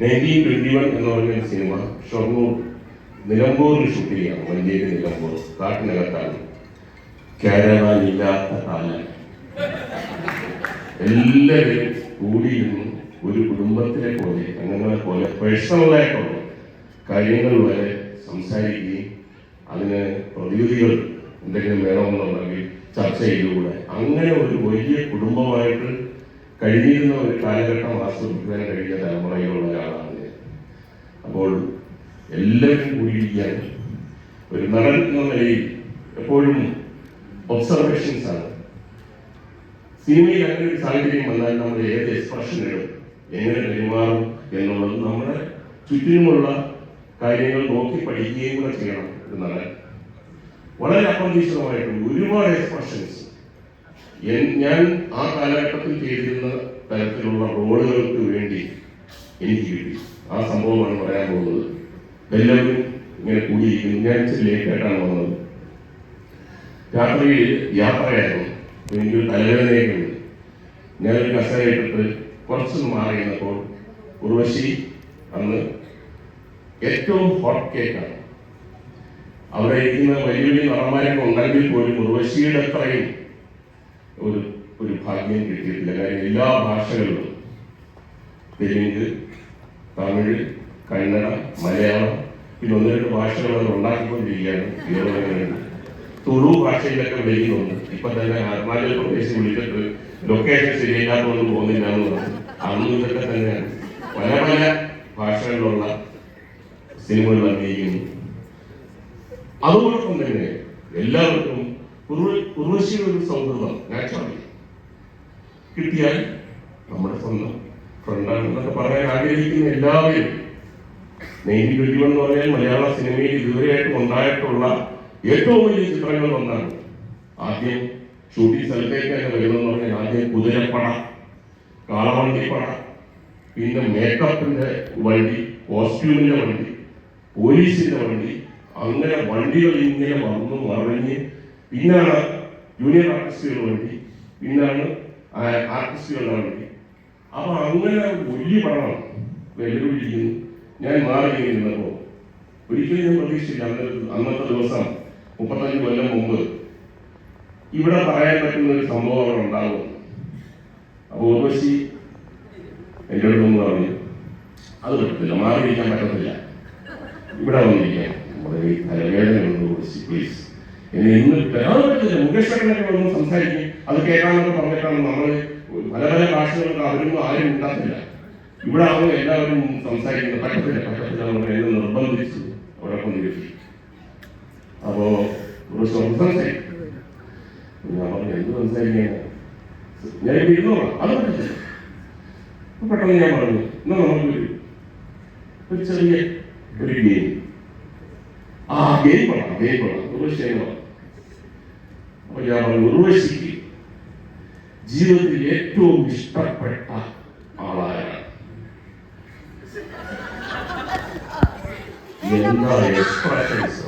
Nineteen twenty one എന്ന് പറഞ്ഞ cinema Shoranur. നിലമ്പൂരിൽ ഷൂട്ട് ചെയ്യാണ് മഞ്ചേരി നിലമ്പൂർ. കാട്ടിനകത്താണ്. കാരവാൻ ഇല്ലാത്ത കാലം. എല്ലാവരും കൂടിയിരുന്നു ഒരു കുടുംബത്തിലെ പോലെ അംഗങ്ങളെ പോലെ പേഴ്സണലായിട്ടുള്ള കാര്യങ്ങൾ വരെ സംസാരിക്കുകയും അതിന് പ്രതിവിധികൾ എന്തെങ്കിലും വേണമെന്നുണ്ടെങ്കിൽ ചർച്ച ചെയ്തുകൂടെ. അങ്ങനെ ഒരു വലിയ കുടുംബമായിട്ട് കഴിഞ്ഞിരുന്ന ഒരു കാലഘട്ടം ആസ്വദിക്കുവാൻ കഴിഞ്ഞ തലമുറയിലുള്ള ഒരാളാണ് ഞാൻ. അപ്പോൾ എല്ലാവരും കൂടിയിരിക്കാൻ ഒരു നടൻ എന്ന നിലയിൽ എപ്പോഴും ഒബ്സർവേഷൻസ് ആണ്. സിനിമയിൽ അങ്ങനെ ഒരു സാഹചര്യം വന്നാൽ നമ്മൾ ഏത് എക്സ്പ്രഷനുകൾ എങ്ങനെ പെരുമാറും എന്നുള്ളത് നമ്മുടെ ചുറ്റിനുമുള്ള കാര്യങ്ങൾ നോക്കി പഠിക്കുകയും കൂടെ ചെയ്യണം ഒരു വളരെ അപ്രതീക്ഷിതമായിട്ടുണ്ട് ഒരുപാട് എക്സ്പ്രഷൻസ് ഞാൻ ആ കാലഘട്ടത്തിൽ ചെയ്തിരുന്ന തരത്തിലുള്ള റോളുകൾക്ക് വേണ്ടി എനിക്ക് കിട്ടി. ആ സംഭവമാണ് പറയാൻ പോകുന്നത്. എല്ലാവരും ഇങ്ങനെ കൂടിയിരിക്കുന്നു. ഞാൻ ഇച്ചിരി ലേറ്റായിട്ടാണ് വന്നത്. രാത്രിയിൽ യാത്രയായിരുന്നു. എനിക്ക് തലവേദനയൊക്കെ ഉണ്ട് ഞാനൊരു കസേരയിട്ടിട്ട് കുറച്ചൊന്ന് മാറി നിന്നപ്പോൾ ഉർവശി അന്ന് ഏറ്റവും ഹോട്ട് കേക്കാണ് അവിടെ ഇരിക്കുന്ന വലിയ വലിയ നടന്മാരൊക്കെ ഉണ്ടെങ്കിൽ പോലും ഉർവശിയുടെ അത്രയും ഒരു ഒരു ഭാഗ്യം കിട്ടിയിട്ടില്ല. കാര്യം എല്ലാ ഭാഷകളിലും തെലുങ്ക് തമിഴ് കന്നഡ മലയാളം പിന്നെ ഒന്ന് രണ്ട് ഭാഷകൾ അത് ഉണ്ടാക്കിക്കൊണ്ടിരിക്കുകയാണ്. തുളു ഭാഷയിലൊക്കെ വിളിക്കുന്നുണ്ട്. ഇപ്പൊ തന്നെ അരുണാചൽ പ്രദേശ് വിളിച്ചിട്ട് ലൊക്കേഷൻ ശരിയില്ലാത്തതുകൊണ്ട് പോകുന്നില്ല എന്ന് പറഞ്ഞു. അന്നും ഇതൊക്കെ തന്നെയാണ്. പല പല ഭാഷകളിലുള്ള സിനിമകൾ അഭിനയിക്കുന്നു അതോടൊപ്പം തന്നെ എല്ലാവർക്കും ഉർവ- ഉർവശിയുടെ ഒരു സൗഹൃദം നാച്ചുറലി കിട്ടിയാൽ നമ്മുടെ സ്വന്തം ഫ്രണ്ടാണ് എന്നൊക്കെ പറയാൻ ആഗ്രഹിക്കുന്ന എല്ലാവരും നെയ്മി വൺ എന്ന് പറഞ്ഞാൽ മലയാള സിനിമയിൽ ഇതുവരെയായിട്ട് ഉണ്ടായിട്ടുള്ള ഏറ്റവും വലിയ ചിത്രങ്ങളിൽ ഒന്നാണ്. ആദ്യം ഷൂട്ടിംഗ് സ്ഥലത്തേക്ക് തന്നെ വരുന്നതെന്ന് പറഞ്ഞാൽ ആദ്യം കുതിരപ്പട കാളവണ്ടിപ്പട പിന്നെ മേക്കപ്പിന്റെ വണ്ടി കോസ്റ്റ്യൂമിന്റെ വണ്ടി പോലീസിന്റെ വണ്ടി അങ്ങനെ വണ്ടികൾ ഇങ്ങനെ വന്നു മറിഞ്ഞ് പിന്നാണ് ജൂനിയർ ആർട്ടിസ്റ്റുകൾ വേണ്ടി പിന്നാണ് ആർട്ടിസ്റ്റുകളുടെ വേണ്ടി. അപ്പൊ അങ്ങനെ വലിയ പണം വെല്ലുവിളിക്കുന്നു. ഞാൻ മാറി കഴിഞ്ഞപ്പോ ഒരിക്കലും ഞാൻ പ്രതീക്ഷിച്ചില്ല. അന്നത്തെ അന്നത്തെ ദിവസം മുപ്പത്തഞ്ച് കൊല്ലം മുമ്പ് ഇവിടെ പറയാൻ പറ്റുന്ന ഒരു സംഭവം അവിടെ ഉണ്ടാകും അപ്പൊ ഉർവശി അടുത്ത് ഒന്ന് പറഞ്ഞു അത് പറ്റത്തില്ല മാറിയിരിക്കാൻ പറ്റത്തില്ല. ഇവിടെ വന്നിരിക്കാൻ. നമ്മുടെ തലവേദന ഉണ്ട് ഉർവശി പ്ലീസ് ഇന്ന് പറ്റില്ല മുകേഷ് വന്ന് സംസാരിക്കും അത് കേൾക്കാമെന്ന് പറഞ്ഞിട്ടാണ് നമ്മൾ പല പല ഭാഷകൾക്ക് അവരൊന്നും ആരും ഉണ്ടാത്തില്ല ഇവിടെ ആവുമ്പോൾ എല്ലാവരും സംസാരിക്കുന്നത് പറ്റത്തില്ല പറ്റത്തില്ല പറഞ്ഞ് എന്നെ നിർബന്ധിച്ചു അവരൊപ്പം കൊണ്ടിരുത്തി അപ്പോ ഒരു സംസാരിക്കും. ഞാൻ പറഞ്ഞു എന്ത് സംസാരിക്കാൻ ഞാൻ ഇരുന്നോളാം അത് പറ്റത്തില്ല. പെട്ടെന്ന് ഞാൻ പറഞ്ഞു എന്നാ നമുക്ക് ഒരു ചെറിയ ഒരു ഗെയിം ആ ഗെയിം കൊള്ളാം ഗെയിം കൊള്ളാം. ഒരു അപ്പൊ ഞാൻ പറഞ്ഞു ഉർവശിക്ക് ജീവിതത്തിൽ ഏറ്റവും ഇഷ്ടപ്പെട്ട ആളാരാണ് എന്താ എക്സ്പ്രഷൻസ്